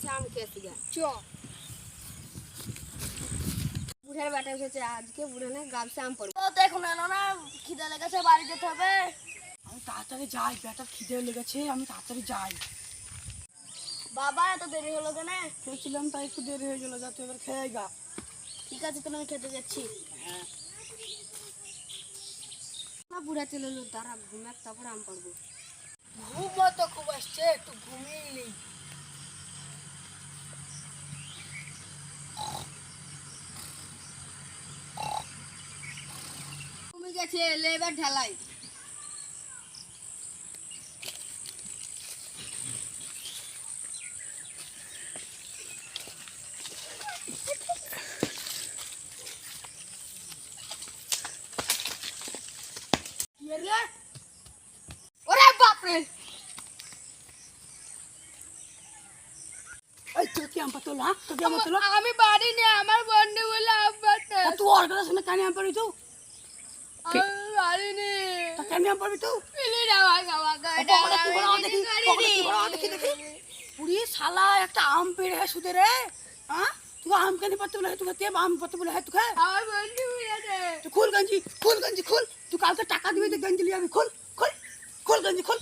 গাছে আম খেয়েছি গা চ বুড়ার বেটা এসেছে আজকে বুড়া না গাছে আম পড়বে তো দেখুন এলো না খিদে লেগেছে বাড়ি যেতে হবে। আমি তাড়াতাড়ি যাই বেটার খিদে লেগেছে আমি তাড়াতাড়ি যাই। বাবা এত দেরি হলো কেন? খেয়েছিলাম তাই একটু দেরি হয়ে গেল যাতে এবার খেয়ে গা। ঠিক আছে তাহলে আমি খেতে যাচ্ছি। না বুড়া চলে এলো তারা ঘুমাক তারপর আম পড়ব ঘুম তো খুব আসছে একটু ঘুমিয়ে নিই গেছে এলে এবার ঢালাই। ওরে বাপরে! আম বাড়ি নেই আমার বন্ধু বলে আব্বাতে তুই কথা শুনে কানে আম পারবি তুই আমি বাড়ি নেই তা কানে আম পারবি তুই পিলি যাওয়া খাওয়া পকেটে কি বড় দেখি পকেটে কি বড় দেখি দেখি পুরি শালা একটা আম পেড়ে হ্যাঁ সুদে রে হ্যাঁ তুই আম কেন পাতে বলে তুই তে আম পাতে বলে হ্যাঁ তুই খা আমার বন্ধু বলে তুই খুল গঞ্জি খুল গঞ্জি খুল তুই কালকে টাকা দিবি তো গঞ্জি লিয়ে আমি খুল খুল খুল গঞ্জি খুল